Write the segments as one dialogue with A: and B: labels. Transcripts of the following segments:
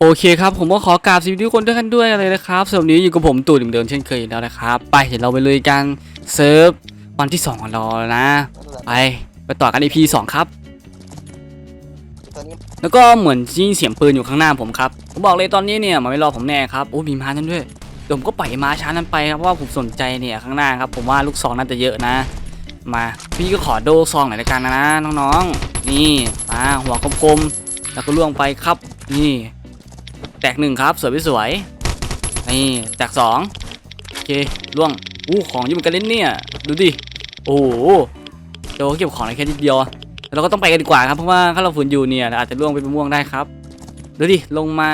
A: โอเคครับ ผมก็ขอกราบสวัสดีทุกคนด้วยกันด้วยเลยนะครับสำหรับวันนี้อยู่กับผมตู่เดิมๆเช่นเคยอีกแล้วนะครับ ไปเดี๋ยวเราไปเลยกันเซิร์ฟวันที่2ของเราแล้วนะ ไปไปต่อกัน EP 2ครับ
B: ตัวนี้
A: แล้วก็เหมือนที่เสียงปืนอยู่ข้างหน้าผมครับ ผมบอกเลยตอนนี้เนี่ยมันไม่รอผมแน่ครับโอ้มีม้านั้นด้วยเดี๋ยวผมก็ปล่อยม้าช้านั้นไปครับเพราะว่าผมสนใจเนี่ยข้างหน้าครับ ผมว่าลูกซองน่าจะเยอะนะ มาพี่ก็ขอโดซองหน่อยละกันนะน้องๆ นี่อ่าหัวคมๆแล้วก็ล่วงไปครับ นี่ แตกหนึ่งครับ สวยไม่สวยนี่แตกสองโอเคล่วงอู้ของเยุ่งกันเล่นเนี่ย ดูดิ โอ้โหเดี๋ยวเก็บของได้แค่นิดเดียวแล้วเราก็ต้องไปกันดีกว่าครับ เพราะว่าถ้าเราฝืนอยู่เนี่ยอาจจะล่วงไปเป็นม่วงได้ครับ ดูดิ ลงมา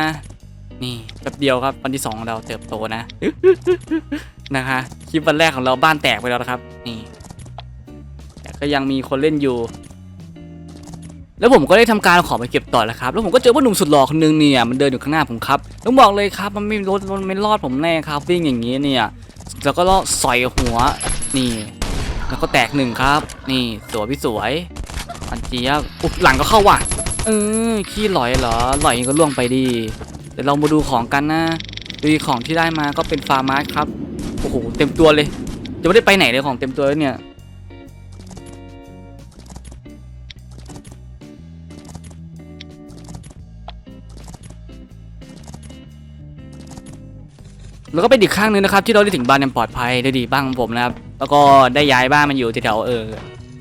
A: นี่แป๊บเดียวครับ วันที่สองของเราเติบโตนะ นะคะ คลิปวันแรกของเราบ้านแตกไปแล้วนะครับ นี่ แต่ก็ยังมีคนเล่นอยู่ แล้วผมก็ได้ทำการขอไปเก็บต่อแล้วครับ แล้วผมก็เจอว่าหนุ่มสุดหล่อคนนึงเนี่ยมันเดินอยู่ข้างหน้าผมครับต้องบอกเลยครับมันไม่รถมันไม่รอดผมแน่ครับวิ่งอย่างนี้เนี่ยแล้วก็ล่อสอยหัวนี่แล้วก็แตกหนึ่งครับ นี่สวยพี่สวยอันเจี๊ยบอุ๊บหลังก็เข้าว่ะเออขี้หลอยเหรอหลอยก็ล่วงไปดีเดี๋ยวเรามาดูของกันนะดูของที่ได้มาก็เป็นฟาร์มาสครับโอ้โหเต็มตัวเลยจะไม่ได้ไปไหนเลยของเต็มตัวแล้วเนี่ย แล้วก็เป็นอีกข้างหนึงนะครับที่เราได้ถึงบ้านอย่างปลอดภัยได้ดีบ้านของผมนะครับ แล้วก็ได้ย้ายบ้านมาอยู่แถวเออ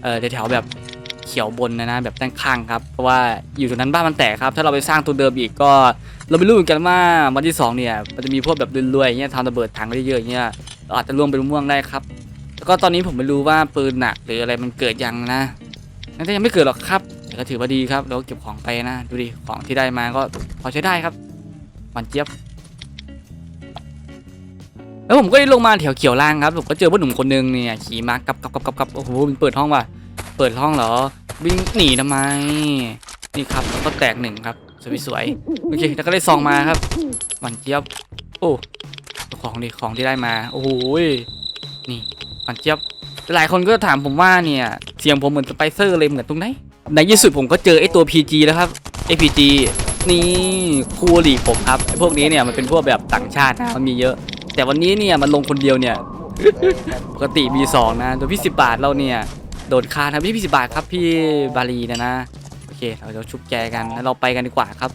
A: เออแถวแบบเขียวบนนะนะแบบด้านข้างครับเพราะว่าอยู่ตรงนั้นบ้านมันแตกครับ ถ้าเราไปสร้างตัวเดิมอีกก็ เราไม่รู้เหมือนกันว่าวันที่สองเนี่ยมันจะมีพวกแบบรวยๆอย่างเงี้ยทำระเบิดถังได้เยอะๆเงี้ยเราอาจจะร่วงเป็นม่วงได้ครับแล้วก็ตอนนี้ผมไม่รู้ว่าปืนหนักหรืออะไรมันเกิดยังนะน่าจะยังไม่เกิดหรอกครับแต่ก็ถือว่าดีครับเราก็เก็บของไปนะ ดูดิของที่ได้มาก็พอใช้ได้ครับหวานเจี๊ยบ แล้วผมก็ได้ลงมาแถวเขียวล่างครับผมก็เจอผู้หนุ่มคนนึงเนี่ยขี่มากับกับกับกับกับโอ้โหมันเปิดห้องว่ะเปิดห้องเหรอวิ่งหนีทำไม นี่ครับแล้วก็แตกหนึ่งครับสวยสวยๆโอเคแล้วก็ได้ซองมาครับหวันเจี๊ยบโอ้ของดีของที่ได้มา โอ้โหยนี่หวันเจี๊ยบหลายคนก็ถามผมว่าเนี่ยเสียงผมเหมือนสไปเซอร์เลยเหมือนตรงไหนในที่สุดผมก็เจอไอ้ตัว PG แล้วครับไอ้ PG นี่คู่หลีผมครับพวกนี้เนี่ยมันเป็นพวกแบบต่างชาตินะมันมีเยอะ แต่วันนี้เนี่ยมันลงคนเดียวเนี่ย ปกติมีสองนะโดยพี่สิบาทเราเนี่ยโดดคานครับพี่พี่สิบาทครับพี่บาลีนะนะโอเคเราจะชุบแกกันแล้วเราไปกันดีกว่าครับ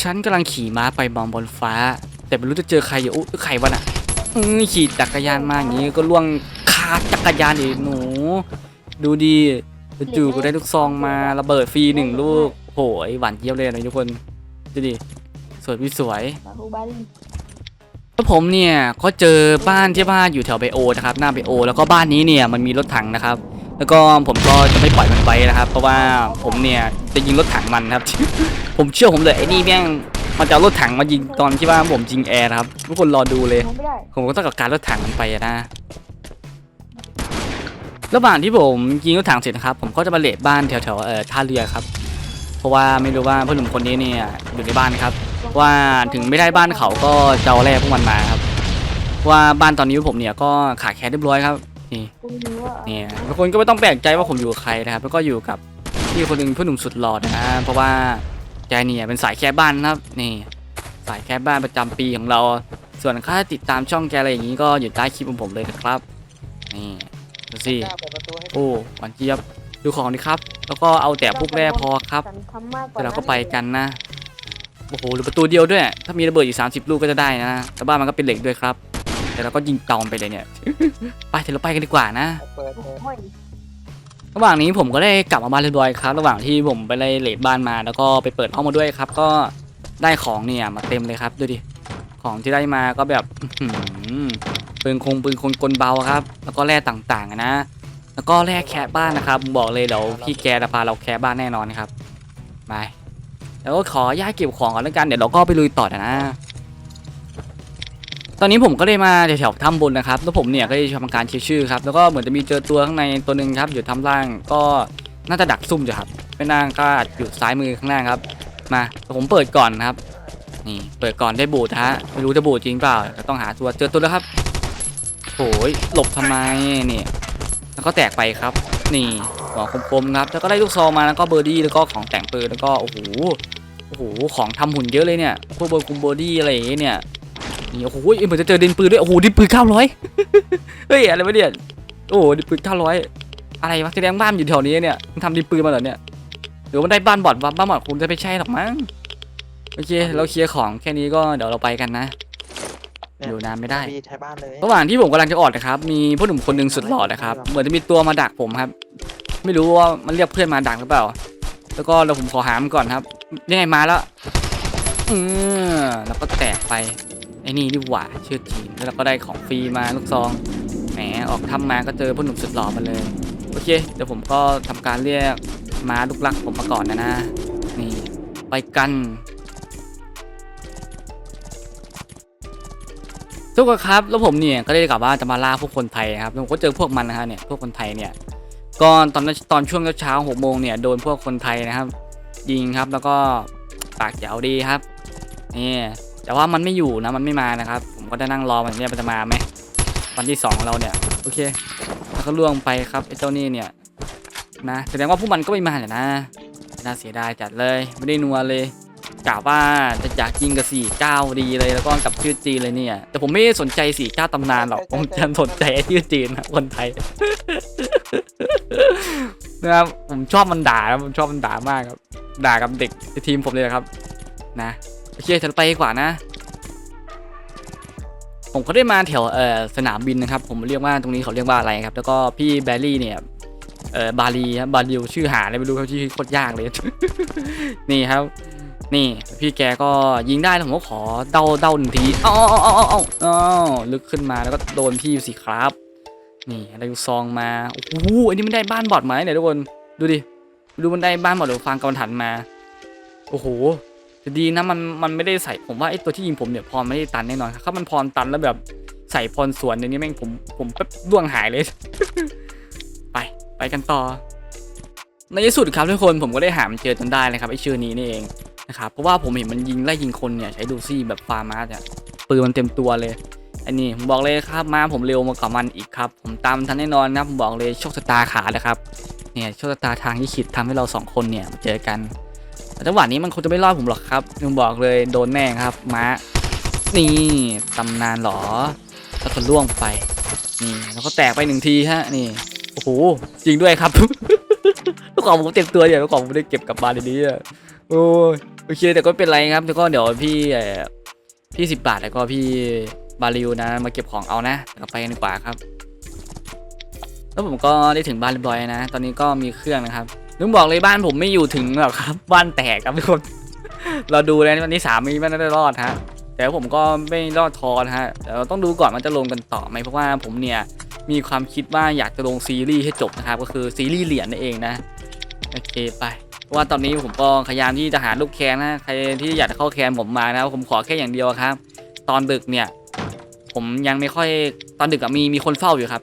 A: ฉันกำลังขี่ม้าไปมองบนฟ้า แต่ไม่รู้จะเจอใครอยู่อุ๊ยใครวะน่ะขี่จักรยานมาอย่างนี้ก็ล่วงคาจักรยานอีกหนู ดูดีจู่ก็ได้ลูกซองมาระเบิดฟรีหนึ่งลูกโหยหวานเจี๊ยบเลยนะทุกคนดูดิสวยพี่สวย แล้วผมเนี่ยก็เจอบ้านที่บ้านอยู่แถวไบโอนะครับหน้าไบโอ แล้วก็บ้านนี้เนี่ยมันมีรถถังนะครับ แล้วก็ผมก็จะไม่ปล่อยมันไปนะครับ เพราะว่าผมเนี่ยจะยิงรถถังมันครับ ผมเชื่อผมเลยไอ้นี่แม่งมันจะรถถังมายิงตอนที่ว่าผมยิงแอร์ครับทุกคนรอดูเลย ผมก็ต้องกับการรถถังมันไปอะนะระหว่างที่ผมยิงรถถังเสร็จนะครับ ผมก็จะมาเลดบ้านแถวๆเอ่อท่าเรือครับ เพราะว่าไม่รู้ว่าพ่อหนุ่มคนนี้เนี่ยอยู่ในบ้านครับ ว่าถึงไม่ได้บ้านเขาก็จะเอาแร่พวกมันมาครับ ว่าบ้านตอนนี้ผมเนี่ยก็ขาดแคลนเรียบร้อยครับ นี่
C: ตรงนี้ว่า
A: เนี่ยทุกคนก็ไม่ต้องแปลกใจว่าผมอยู่กับใครนะครับแล้วก็อยู่กับพี่คนหนึ่งผู้หนุ่มสุดหล่อนะเพราะว่าแกเนี่ยเป็นสายแค่บ้านนะครับนี่สายแค่บ้านประจำปีของเรา ส่วนค่าติดตามช่องแกอะไรอย่างนี้ก็อยู่ใต้คลิปของผมเลยนะครับนี่ดูสิ
B: กล้าเปิดประตูให้
A: โอ้หวานเจี๊ยบดูของดีครับ แล้วก็เอาแต่พวกแร่พอครับ
C: ฉันทำมากกว่า
A: เดี๋ยวเราก็ไปกันนะ โอ้โหหรือประตูเดียวด้วย ถ้ามีระเบิดอีก30 ลูกก็จะได้นะแต่บ้านมันก็เป็นเหล็กด้วยครับ แต่เราก็ยิงตอมไปเลยเนี่ย ไปเดี๋ยวเราไปกันดีกว่านะ
B: เปิดเลย
C: โห
A: ระหว่างนี้ผมก็ได้กลับมาบ้านเรียบร้อยครับ ระหว่างที่ผมไปไล่เลดบ้านมา แล้วก็ไปเปิดห้องมาด้วยครับ ก็ได้ของเนี่ยมาเต็มเลยครับดูดิ ของที่ได้มาก็แบบอื้อหือปืนคงปืนคงกลเบาครับ แล้วก็แร่ต่างๆอะนะ แล้วก็แร่แคะบ้านนะครับผมบอกเลยเดี๋ยวพี่แกจะพาเราแคะบ้านแน่นอนครับไป แล้วก็ขอย้ายเก็บของก่อนแล้วกันเดี๋ยวเราก็ไปลุยต่อนะ ตอนนี้ผมก็ได้มาแถวๆถ้ำบนนะครับ แล้วผมเนี่ยก็ได้ทำการเช็คชื่อครับ แล้วก็เหมือนจะมีเจอตัวข้างในตัวหนึ่งครับ อยู่ถ้ำล่างก็น่าจะดักซุ่มอยู่ครับไม่น่าก็อยู่ซ้ายมือข้างล่างครับ มาผมเปิดก่อนนะครับ นี่เปิดก่อนได้บูทฮะไม่รู้จะบูทจริงเปล่าแต่ต้องหาตัวเจอตัวแล้วครับโอยหลบทำไมนี่แล้วก็แตกไปครับ นี่หัวคมๆครับ แล้วก็ได้ลูกซองมาแล้วก็เบอร์ดี้แล้วก็ของแต่งปืนแล้วก็โอ้โห โอ้โห ของทำหุ่นเยอะเลยเนี่ย พวกเบอร์คุมบอดี้อะไรอย่างเงี้ยเนี่ย นี่โอ้โหเอ้ยเหมือนจะเจอดินปืนด้วย โอ้โหดินปืนเก้าร้อยเฮ้ยอะไรวะเนี่ย โอ้โหดินปืนเก้าร้อยอะไรวะแสดงบ้านอยู่แถวนี้เนี่ยมึงทำดินปืนมาเหรอเนี่ยหรือว่ามันได้บ้านบอดวะบ้านบอดคงจะไม่ใช่หรอกมั้ง โอเค เราเคลียร์ของแค่นี้ก็เดี๋ยวเราไปกันนะ อยู่นานไม่ได้
B: พี่ใช้บ้านเลย
A: ระหว่างที่ผมกำลังจะออกนะครับ มีพ่อหนุ่มคนหนึ่งสุดหล่อนะครับ เหมือนจะมีตัวมาดักผมครับ ไม่รู้ว่ามันเรียกเพื่อนมาดักหรือเปล่า แล้วก็เราผมขอหามันก่อนครับ ยังไงมาแล้วอือแล้วก็แตกไปไอ้นี่ดีกว่าเชื่อจีนแล้วเราก็ได้ของฟรีมาลูกซองแหมออกทำมาก็เจอพ่อหนุ่มสุดหล่อมาเลยโอเคเดี๋ยวผมก็ทำการเรียกม้าลูกรักผมมาก่อนนะนะนี่ไปกันทุกคนครับแล้วผมเนี่ยก็ได้กลับว่าจะมาล่าพวกคนไทยครับผมก็เจอพวกมันนะฮะเนี่ยพวกคนไทยเนี่ยก็ตอนนั้นตอนช่วงเช้าหกโมงเนี่ยโดนพวกคนไทยนะครับ ยิงครับแล้วก็ปากแจ๋วดีครับนี่แต่ว่ามันไม่อยู่นะมันไม่มานะครับ ผมก็ได้นั่งรอมันเนี่ยมันจะมาไหมวันที่สองของเราเนี่ยโอเค แล้วก็ล่วงไปครับไอ้เจ้านี่เนี่ยนะแสดงว่าพวกมันก็ไม่มาแหละนะน่าเสียดายจัดเลยไม่ได้นัวเลยกะว่าจะอยากยิงกับสี่เก้าดีเลยแล้วก็กับชื่อจีนเลยเนี่ย แต่ผมไม่สนใจสี่เก้าตำนานหรอกผมจะสนใจชื่อจีนนะคนไทย นะครับผมชอบมันด่านะผมชอบมันด่ามากครับ ด่ากับเด็กในทีมผมเลยนะครับ นะโอเคจะไปดีกว่านะ ผมก็ได้มาแถวเอ่อสนามบินนะครับ ผมเรียกว่าตรงนี้เขาเรียกว่าอะไรครับ แล้วก็พี่แบรี่เนี่ยเอ่อบาลีครับบาลิวชื่อหาอะไรไม่รู้เขาชื่อโคตรยากเลย นี่ครับ นี่พี่แกก็ยิงได้แล้วผมก็ขอเดาเดาหนึ่งทีอ้าเอ้าเอ้าเอ้าเอ้าเอ้าลึกขึ้นมาแล้วก็โดนพี่สิครับ นี่ได้ลูกซองมาโอ้โหอันนี้มันได้บ้านบอดไหมาเนี่ยทุกคนดูดิดูมันได้บ้านบอดหรือฟังกำถันมาโอ้โหดีนะมันมันไม่ได้ใส่ผมว่าไอ้ตัวที่ยิงผมเนี่ยพรไม่ได้ตันแน่นอนถ้ามันพรตันแล้วแบบใส่พรสวนเดี๋ยวนี้แม่งผมผมแป๊บล่วงหายเลย ไปไปกันต่อ ในที่สุดครับทุกคนผมก็ได้หามเจอจนได้นะครับไอ้ชื่อนี้นี่เองนะครับเพราะว่าผมเห็นมันยิงไล่ยิงคนเนี่ยใช้ดูซี่แบบฟาร์มาสเนี่ยปืนมันเต็มตัวเลย อันนี้บอกเลยครับมาผมเร็วมากับมันอีกครับ ผมตามทันแน่นอนนะผมบอกเลยโชคชะตาขาเลยครับเนี่ยโชคชะตาทางที่ขิดทำให้เราสองคนเนี่ยมาเจอกันแต่จังหวะนี้มันคงจะไม่รอดผมหรอกครับผมบอกเลยโดนแน่ครับม้านี่ตำนานเหรอแล้วก็ล่วงไปนี่แล้วก็แตกไปหนึ่งทีฮะนี่โอ้โหจริงด้วยครับลูกของผมเต็มตัวอย่างลูกของผมได้เก็บกลับบ้านดีๆอโอ้ยโอเคแต่ก็เป็นไรครับแล้วก็เดี๋ยวพี่พี่สิบบาทแล้วก็พี่ บาริวนะมาเก็บของเอานะเราไปกันดีกว่าครับ แล้วผมก็ได้ถึงบ้านเรียบร้อยนะ ตอนนี้ก็มีเครื่องนะครับนึกบอกเลยบ้านผมไม่อยู่ถึงหรอกครับ บ้านแตกครับทุกคน เราดูแล้ววันนี้สามีไม่ได้รอดฮะ แต่ผมก็ไม่รอดทอนะฮะแต่เราต้องดูก่อนมันจะลงกันต่อไหมเพราะว่าผมเนี่ยมีความคิดว่าอยากจะลงซีรีส์ให้จบนะครับ ก็คือซีรีส์เหรียญนั่นเองนะโอเคไปเพราะว่าตอนนี้ผมก็พยายามที่จะหาลูกแคนนะใครที่อยากจะเข้าแคนผมมานะผมขอแค่อย่างเดียวครับ ตอนดึกเนี่ย ผมยังไม่ค่อยตอนดึกอะมีมีคนเฝ้าอยู่ครับ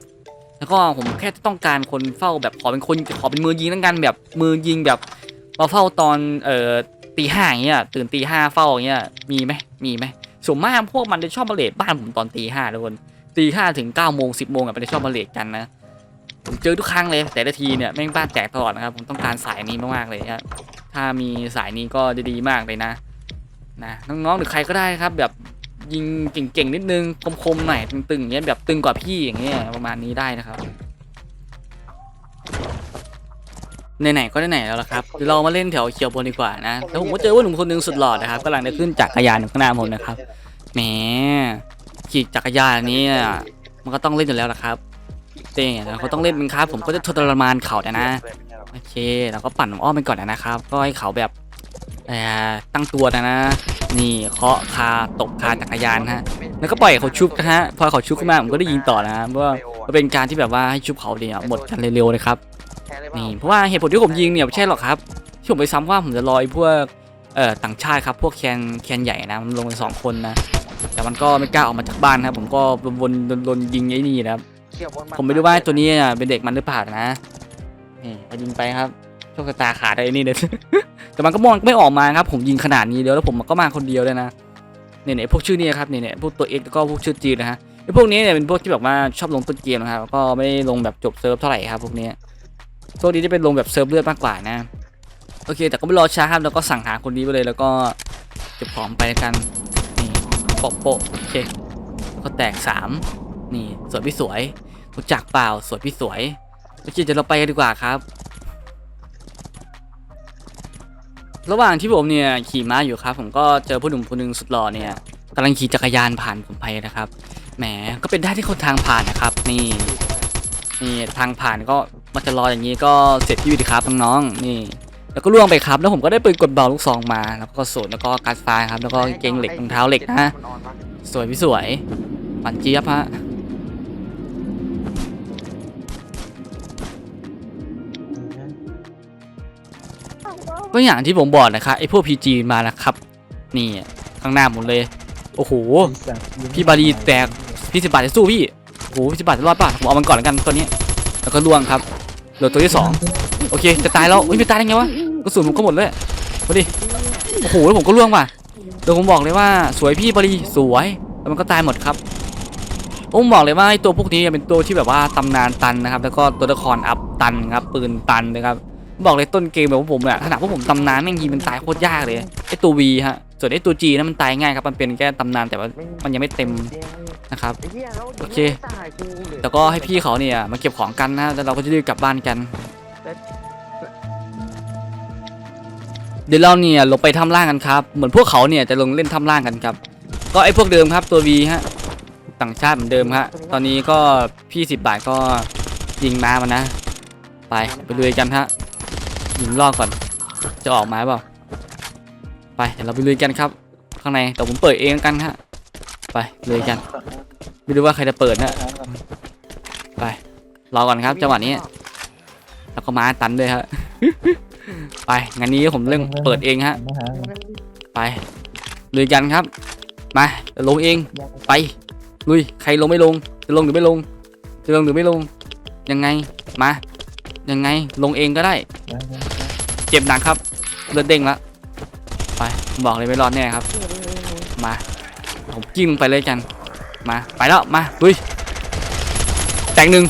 A: แล้วก็ผมแค่ต้องการคนเฝ้าแบบขอเป็นคนขอเป็นมือยิงแล้วกันแบบมือยิงแบบมาเฝ้าตอนเอ่อตีห้าอย่างเงี้ยตื่นตีห้าเฝ้าอย่างเงี้ยมีไหมมีไหมส่วนมากพวกมันจะชอบมาเลทบ้านผมตอนตีห้าทุกคนตีห้าถึงเก้าโมงสิบโมงอะมันจะชอบมาเลทกันนะผมเจอทุกครั้งเลยแต่ละทีเนี่ยแม่งบ้านแตกตลอดนะครับผมต้องการสายนี้มากๆเลยครับถ้ามีสายนี้ก็จะดีมากเลยนะนะน้องๆหรือใครก็ได้ครับแบบ ยิงเก่งๆนิดนึงคมๆหน่อยตึงๆอย่างเงี้ยแบบตึงกว่าพี่อย่างเงี้ยประมาณนี้ได้นะครับไหนๆก็ไหนๆแล้วล่ะครับเรามาเล่นแถวเขียวบนดีกว่านะแล้วผมก็เจอว่าหนุ่มคนหนึงสุดหล่อนะครับกำลังจะขึ้นจักรยานอยู่ข้างหน้าผมนะครับแหมขี่จักรยานนี้มันก็ต้องเล่นอยู่แล้วล่ะครับเต้เขาต้องเล่นเป็นครับผมก็จะทรมานเขาเนี่นะโอเคเราก็ปั่นอ้อมไปก่อนนะครับ ก็ให้เขาแบบตั้งตัวนะนะ นี่เคาะคาตกคาจักรยานฮะ แล้วก็ปล่อยเขาชุบนะฮะ พอเขาชุบขึ้นมาผมก็ได้ยิงต่อนะเพราะว่ามันเป็นการที่แบบว่าให้ชุบเขาเนี่ยหมดกันเร็วๆเลยครับ นี่เพราะว่าเหตุผลที่ผมยิงเนี่ยไม่ใช่หรอกครับ ที่ผมไปซ้ำว่าผมจะรอไอ้พวกเอ่อต่างชาติครับ พวกแคนแคนใหญ่นะ มันลงไปสองคนนะ แต่มันก็ไม่กล้าออกมาจากบ้านนะครับ ผมก็วนๆโดนๆยิงไอ้นี่นะครับ ผมไม่รู้ว่าตัวนี้อะเป็นเด็กมันหรือเปล่านะ นี่พอยิงไปครับ โชคชะตาขาดไอ้นี่เนี่ย แต่มันก็มองไม่ออกมาครับผมยิงขนาดนี้เดียวแล้วผมก็มาคนเดียวเลยนะเนี่ยเนี่ยพวกชื่อนี่ยครับเนี่ยเนี่ยพวกตัวเอกแล้วก็พวกชื่อจีนนะฮะไอ้พวกนี้เนี่ยเป็นพวกที่แบบว่าชอบลงต้นเกมนะครับก็ไม่ได้ลงแบบจบเซิร์ฟเท่าไหร่ครับพวกนี้พวกนี้จะเป็นลงแบบเซิร์ฟเลือดมากกว่านะโอเค แต่ก็ไม่รอช้าครับแล้วก็สั่งหาคนนี้ไปเลยแล้วก็เก็บของไปกันนี่โปะโปะโอเคก็แตกสามนี่สวยพี่สวยรู้จักเปล่าสวยพี่สวยโอเคเดี๋ยวเราไปกันดีกว่าครับ ระหว่างที่ผมเนี่ยขี่ม้าอยู่ครับ ผมก็เจอผู้หนุ่มคนหนึ่งสุดหล่อเนี่ยกำลังขี่จักรยานผ่านผมไปนะครับ แหมก็เป็นได้ที่คนทางผ่านนะครับ นี่นี่ทางผ่านก็มันจะรออย่างนี้ก็เสร็จที่วิดีครับน้องๆนี่ แล้วก็ล่วงไปครับ แล้วผมก็ได้ปืนกดเบาลูกซองมา แล้วก็สูตรแล้วก็การดฟ้าครับ แล้วก็เกงเหล็กรองเท้าเหล็กนะ
B: มันออนปะ
A: สวยพี่สวยปันเจี๊ยบฮะ ก็อย่างที่ผมบอกนะครับไอ้พวกพีจีมาแล้วครับ นี่ข้างหน้าหมดเลย โอ้โห พี่บารีแตกพี่สิบบาทจะสู้พี่ โอ้โหพี่สิบบาทจะรอดป่ะผมเอามันก่อนแล้วกันตัวนี้ แล้วก็ล่วงครับเหลือตัวที่สองโอเค จะตายแล้วเฮ้ยไม่ตายได้ไงวะกระสุนผมก็หมดเลยมาดิโอ้โหแล้วผมก็ล่วงว่ะเดี๋ยวผมบอกเลยว่าสวยพี่บารีสวยแล้วมันก็ตายหมดครับผมบอกเลยว่าไอ้ตัวพวกนี้เป็นตัวที่แบบว่าตำนานตันนะครับ แล้วก็ตัวละครอัพตันครับปืนตันนะครับ บอกเลยต้นเกมแบบพวกผมเนี่ยขนาดพวกผมตำนานแม่งยิงมันตายโคตรยากเลยไอ้ตัว V ฮะส่วนไอ้ตัว G นั้นมันตายง่ายครับมันเป็นแค่ตำนานแต่ว่ามันยังไม่เต็มนะครับโอเคแล้วก็ให้พี่เขาเนี่ยมาเก็บของกันนะแล้วเราก็จะรีบกลับบ้านกัน เดี๋ยวเราเนี่ยลงไปถ้ำล่างกันครับเหมือนพวกเขาเนี่ยจะลงเล่นถ้ำล่างกันครับ ก็ไอ้พวกเดิมครับตัว V ฮะต่างชาติเหมือนเดิมฮะตอนนี้ก็พี่สิบบาทก็ยิงมามันนะ ไปไปลุยกันฮะ ยิงลอกก่อน จะออกมาเปล่า ไปเดี๋ยวเราไปลุยกันครับ ข้างในแต่ผมเปิดเองกันฮะ ไปลุยกัน ไม่รู้ว่าใครจะเปิดนะ ไป รอก่อนครับจังหวะนี้ แล้วก็มาตันด้วยฮะ ไปงั้นนี้ผมเริ่มเปิดเองฮะ ไปลุยกันครับ มาลงเอง ไป ลุย ใครลงไม่ลง จะลงหรือไม่ลง จะลงหรือไม่ลง ยังไง มา ยังไงลงเองก็ได้ เจ็บหนักครับเลือดเด้งละไปบอกเลยไม่รอดแน่ครับ มาผมจิ้มไปเลยกัน มาไปแล้วมาลุยแตกหนึ่ง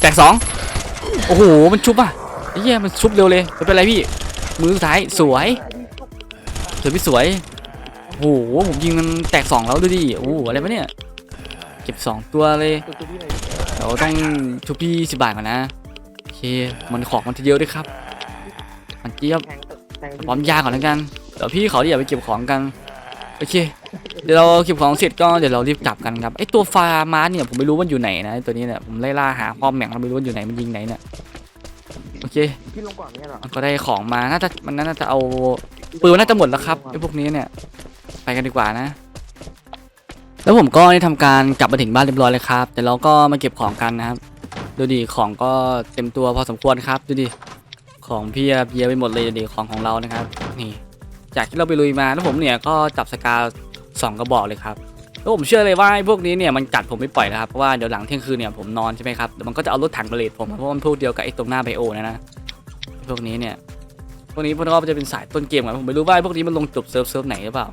A: แตกสองโอ้โหมันชุบอะไอ้เหี้ยมันชุบเร็วเลยไม่เป็นไรพี่ มือสุดท้ายสวยสวยพี่สวยโอ้โหผมยิงมันแตกสองแล้วดูดิโอ้โหอะไรวะเนี่ยเก็บสองตัวเลย เดี๋ยวต้องชุบพี่สิบบาทก่อนนะโอเคมันของมันจะเยอะด้วยครับ มันเจี๊ยบพร้อมยาก่อนแล้วกันเดี๋ยวพี่เขาเดี๋ยวไปเก็บของกันโอเค เดี๋ยวเราเก็บของเสร็จก็เดี๋ยวเรารีบกลับกันครับไอตัวฟาร์มาเนี่ยผมไม่รู้มันอยู่ไหนนะไอ้ตัวนี้เนี่ยผมไล่ล่าหาความแหม่งเราไม่รู้มันอยู่ไหนมันยิงไหนเนี่ยโอเค
B: พี่ลงก่อนเนี่ยเหรอ
A: มันก็ได้ของมาน่าจะมันน่าจะเอาปืนมันน่าจะหมดแล้วครับไอพวกนี้เนี่ยไปกันดีกว่านะ แล้วผมก็ได้ทำการกลับมาถึงบ้านเรียบร้อยเลยครับ แต่เราก็มาเก็บของกันนะครับ ดูดิของก็เต็มตัวพอสมควรครับ ดูดิของพี่อะเยไปหมดเลยดูดิของของเรานะครับ นี่ จากที่เราไปลุยมาแล้วผมเนี่ยก็จับสกาสองกระบอกเลยครับแล้วผมเชื่อเลยว่าไอ้พวกนี้เนี่ยมันกัดผมไม่ปล่อยนะครับเพราะว่าเดี๋ยวหลังเที่ยงคืนเนี่ยผมนอนใช่ไหมครับเดี๋ยวมันก็จะเอารถถังมาเลดผมเพราะมันพวกเดียวกับไอ้ตรงหน้าไบโอนะนะพวกนี้เนี่ยพวกนี้พวกนี้ก็จะเป็นสายต้นเกมกันผมไม่รู้ว่าไอ้พวกนี้มันลงจบเซิร์ฟเซิร์ฟไหนหรือเปล่า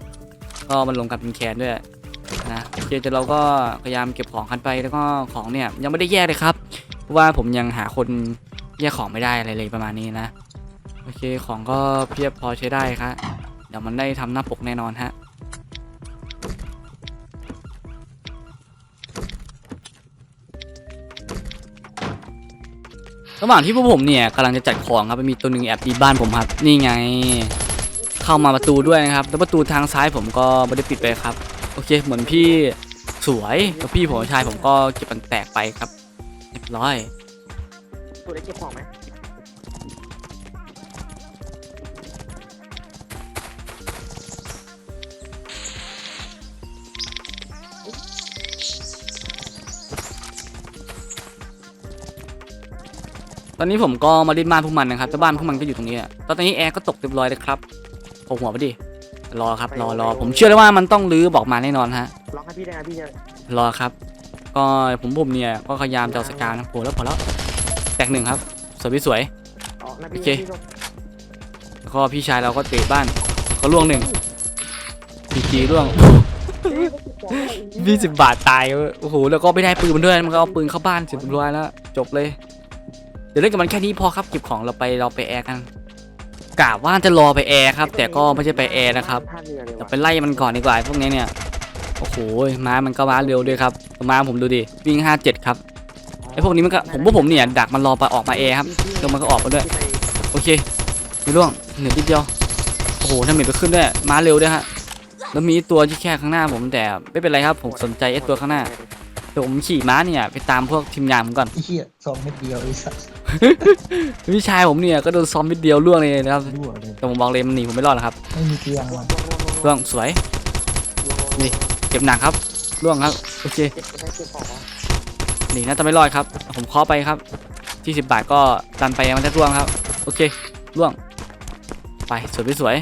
A: ก็มันลงกับเป็นแคนด้วย นะโอเคแต่เราก็พยายามเก็บของกันไปแล้วก็ของเนี่ยยังไม่ได้แยกเลยครับ เพราะว่าผมยังหาคนแยกของไม่ได้อะไรเลยประมาณนี้นะโอเคของก็เพียบพอใช้ได้ครับเดี๋ยวมันได้ทำหน้าปกแน่นอนฮะระหว่างที่พวกผมเนี่ยกำลังจะจัดของครับมีตัวหนึ่งแอบดีบ้านผมครับ นี่ไง เข้ามาประตูด้วยนะครับ แล้วประตูทางซ้ายผมก็ไม่ได้ปิดไปครับ โอเคเหมือนพี่สวยแล้วพี่ผมชายผมก็เก็บมันแตกไปครับเรียบร้อย
B: ตัวได้เก็บของไหม
A: ตอนนี้ผมก็มาดิ้นบ้านพวกมันนะครับแต่บ้านพวกมันก็อยู่ตรงนี้อะตอนนี้แอร์ก็ตกเรียบร้อยเลยครับผมหัวไปดิ รอครับรอรอผมเชื่อเลยว่ามันต้องลื้อบอกมาแน่นอนฮะ
B: ล็อกให้พี่ได้นะพี่จะ
A: รอครับ ก็ผมผมเนี่ยก็พยายามจะเอาสกานะโผล่แล้วพอแล้วแตกหนึ่งครับสวยพี่สวย
B: อ๋อนะพี่
A: โอเค
B: พี่ลง
A: แล้วก็พี่ชายเราก็เตะบ้านก็ล่วงหนึ่งพีจีล่วงยี่สิบบาทตายเว้ยโอ้โห แล้วก็ไม่ได้ปืนมันด้วย มันก็เอาปืนเข้าบ้านเสร็จเรียบร้อยแล้ว จบเลย เดี๋ยวเล่นกับมันแค่นี้พอครับ เก็บของเราไปเราไปแอร์กัน กะว่าจะรอไปแอร์ครับ แต่ก็ไม่ใช่ไปแอร์นะครับ
B: ท่าเรือเลย
A: เดี๋ยว
B: ว่ะ
A: ไปไล่มันก่อนดีกว่าไอ้พวกนี้เนี่ยโอ้โหม้ามันก็ม้าเร็วด้วยครับม้าผมดูดิวิ่ง57ครับไอ้พวกนี้มันก็ผมว่าผมเนี่ยดักมันรอไปออกมาแอร์ครับเดี๋ยวมันก็ออกมาด้วย
B: ที่ไป
A: โอเคไม่ล่วงเหนือนิดเดียวโอ้โหทำเหม็นไปขึ้นด้วยม้าเร็วด้วยฮะแล้วมีตัวที่แค่ข้างหน้าผมแต่ไม่เป็นไรครับ ผมสนใจไอ้ตัวข้างหน้า เดี๋ยวผมขี่ม้าเนี่ยไปตามพวกทีมงานผมก่อน
C: ไอ้เหี้ยสองเม็ดเดียวไอ้สัส
A: พี่ชายผมเนี่ยก็โดนซ้อมนิดเดียวล่วงเลยนะครับ
C: รั่วเลย
A: แต่ผมบอกเลยมันหนีผมไม่รอดหรอกครับ
C: ไม่มีเตียงว่ะ
A: ล่วงสวยนี่เจ็บหนักครับล่วงครับโอเค
B: เก็บได้เก็บของวะ
A: หนีน่าจะไม่รอดครับ ผมเคาะไปครับที่สิบบาทก็ดันไปมันจะร่วงครับ โอเคร่วง ไปสวยพี่สวย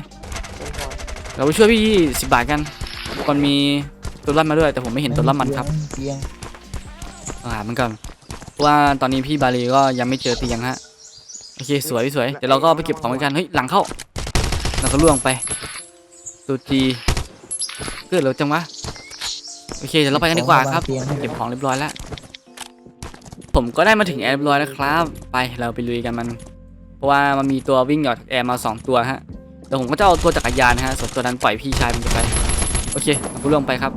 B: เก็บของ
A: เราไปช่วยพี่สิบบาทกันก่อนมีตัวรับมาด้วยแต่ผมไม่เห็นตัวรับมันครับ
C: ไมีเตียง
A: เอา หามันก่อนเพราะว่าตอนนี้พี่บาลีก็ยังไม่เจอเตียงฮะโอเคสวยพี่สวยเดี๋ยวเราก็ไปเก็บของกันเฮ้ยหลังเข้าเราก็ล่วงไปตัวจีเกิดเร็วจังวะโอเคเดี๋ยวเราไปกันดีกว่าครับ
C: เก็
A: บของเรียบร้อยแล้วผมก็ได้มาถึงแอร์เรียบร้อยแล้วครับ ไปเราไปลุยกันมัน เพราะว่ามันมีตัววิ่งหยอดแอร์มาสองตัวฮะเดี๋ยวผมก็จะเอาตัวจักรยานนะฮะส่วนตัวนั้นปล่อยพี่ชายมันจะไปโอเคเอาผู้ร่วงไปครับ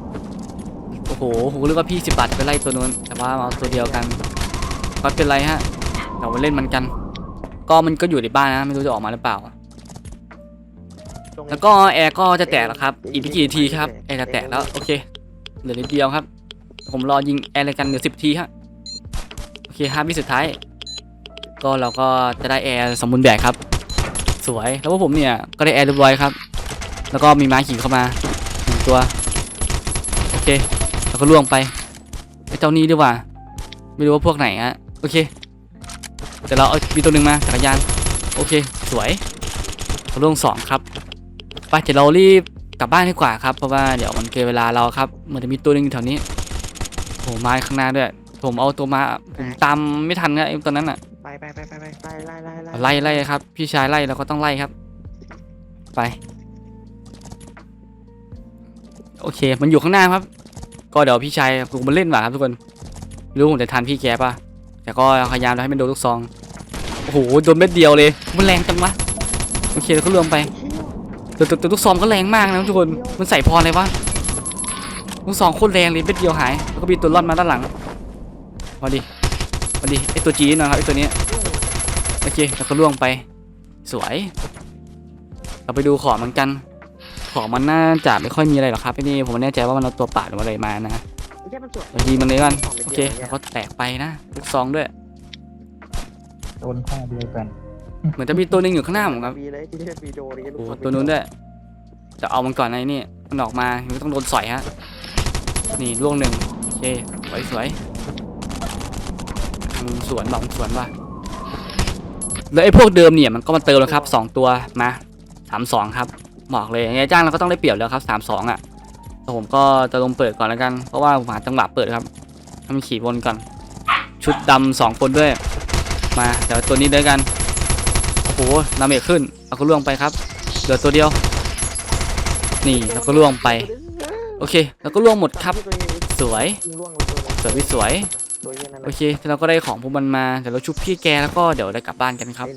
A: ผมก็นึกว่าพี่สิบบาทจะไปไล่ตัวนู้นแต่ว่ามาเอาตัวเดียวกันก็เป็นไรฮะเราไปเล่นมันกัน ก็มันก็อยู่ในบ้านนะไม่รู้จะออกมาหรือเปล่า
B: ตรงนี้
A: แล้วก็แอร์ก็จะแตกแล้วครับ อีกไม่กี่นาทีครับแอร์จะแตกแล้วโอเคเหลือนิดเดียวครับ ผมรอยิงแอร์เลยกันเหลือสิบทีฮะโอเคห้าวิสุดท้าย ก็เราก็จะได้แอร์สมบูรณ์แบบครับ สวยแล้วพวกผมเนี่ยก็ได้แอร์เรียบร้อยครับ แล้วก็มีม้าขี่เข้ามาหนึ่งตัวโอเค แล้วก็ล่วงไปไอ้เจ้านี้ดีกว่า ไม่รู้ว่าพวกไหนฮะโอเคเดี๋ยวเราเอามีตัวหนึ่งมาจักรยานโอเค สวยเขาล่วงสองครับไปเดี๋ยวเรารีบกลับบ้านดีกว่าครับเพราะว่าเดี๋ยวมันเกินเวลาเราครับเหมือนจะมีตัวหนึงอยู่แถวนี้โอ้มาข้างหน้าด้วย ผมเอาตัวมาผมตามไม่ทันนะไอ้ตัวนั้นอะ
B: ไปไปไปไปไปไล่ไล่ไล่
A: ไล่ไล่ครับ พี่ชายไล่เราก็ต้องไล่ครับ ไป โอเค มันอยู่ข้างหน้าครับ ก็เดี๋ยวพี่ชายผมมาเล่นหว่าครับทุกคนรู้ผมจะทันพี่แกป่ะแต่ก็พยายามให้มันโดนลูกซองโอ้โหโดนเม็ดเดียวเลยมันแรงจังวะโอเคแล้วก็รวมไปแต่แต่แต่ลูกซองก็แรงมากนะทุกคนมันใส่พอเลยวะลูกซองโคตรแรงเลยเม็ดเดียวหายแล้วก็มีตัวร่อนมาด้านหลังมาดิมาดิไอตัวจีนนะครับไอตัวนี้โอเคแล้วก็ล่วงไปสวยเราไปดูของมันกัน ของมันน่าจะไม่ค่อยมีอะไรหรอกครับไอ้นี่ผมไม่แน่ใจว่ามันเอาตัวป่าหรือว่าอะไรมานะ
B: ไม่ใช่มันสวย
A: เรายิงมันเลยกัน
B: ของไม่
A: โอ
B: เกี่
A: เค
B: ยวเนี่ย
A: แล้วก็แตกไปนะลูกซองด้วย
C: โดนข้าเดียวกัน
A: เหมือนจะมีตัวหนึงอยู่ข้างหน้าผมครับ
B: วีเลยที่เล่นวีดีโอนี้
A: โอ้โหตัวนู้นด้วยจะเอามันก่อนไอ้นี่มันออกมามันต้องโดนสอยฮะนี่ล่วงหนึ่งโอเคสวยสวยอืมสวนบอกสวนว่ะแล้วไอ้พวกเดิมเนี่ยมันก็มาเติมแล้วครับสองตัวมาสามสองครับ บอกเลยยังไงจ้างเราก็ต้องได้เปรียบแล้วครับสามสองอะแต่ผมก็จะลงเปิดก่อนแล้วกัน เพราะว่าผมหาจังหวะเปิดครับให้มันขี่วนก่อน ชุดดำสองคนด้วย มาเดี๋ยวตัวนี้ด้วยกัน โอ้โหนาเมจขึ้นเอาก็ล่วงไปครับ เหลือตัวเดียว นี่แล้วก็ล่วงไป โอเคแล้วก็ล่วงหมดครับ สวย
B: ยิงล่วงเลยวนึง
A: สวยพี่สวย โอเคเราก็ได้ของพวกมันมา เดี๋ยวเราชุบพี่แกแล้วก็เดี๋ยวได้กลับบ้านกันครับ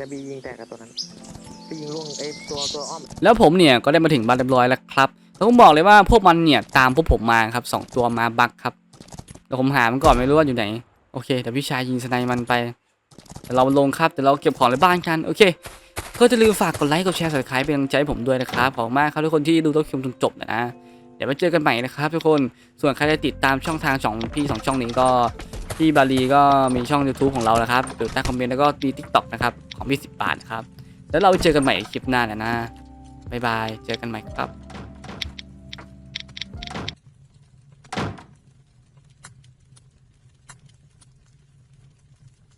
B: ไอ้นาบียิงแตกกับตัวนั้นไปยิงล่วงไอ้ตัวตัวอ้อม
A: แล้วผมเนี่ยก็ได้มาถึงบ้านเรียบร้อยแล้วครับแล้วผมบอกเลยว่าพวกมันเนี่ยตามพวกผมมาครับสองตัวมาบักครับเดี๋ยวผมหามันก่อนไม่รู้ว่าอยู่ไหนโอเคเดี๋ยวพี่ชายยิงสไนมันไปเดี๋ยวเราลงครับเดี๋ยวเราเก็บของในบ้านกันโอเค ก็จะลืมฝากกดไลค์กดแชร์สับสไครป์เป็นกำลังใจให้ผมด้วยนะครับขอบคุณมากครับทุกคนที่ดูต้นคลิปจนจบนะเดี๋ยวมาเจอกันใหม่นะครับทุกคนส่วนใครจะติดตามช่องทางสองพี่สองช่องนี้ก็พี่บาลีก็มีช่อง YouTube ของเรานะครับอยู่ใต้คอมเมนต์แล้วก็มี TikTok นะครับของพี่สิบบาทนะครับ แล้วเราเจอกันใหม่คลิปหน้านะนะ บ๊ายบาย เจอกันใหม่ครับ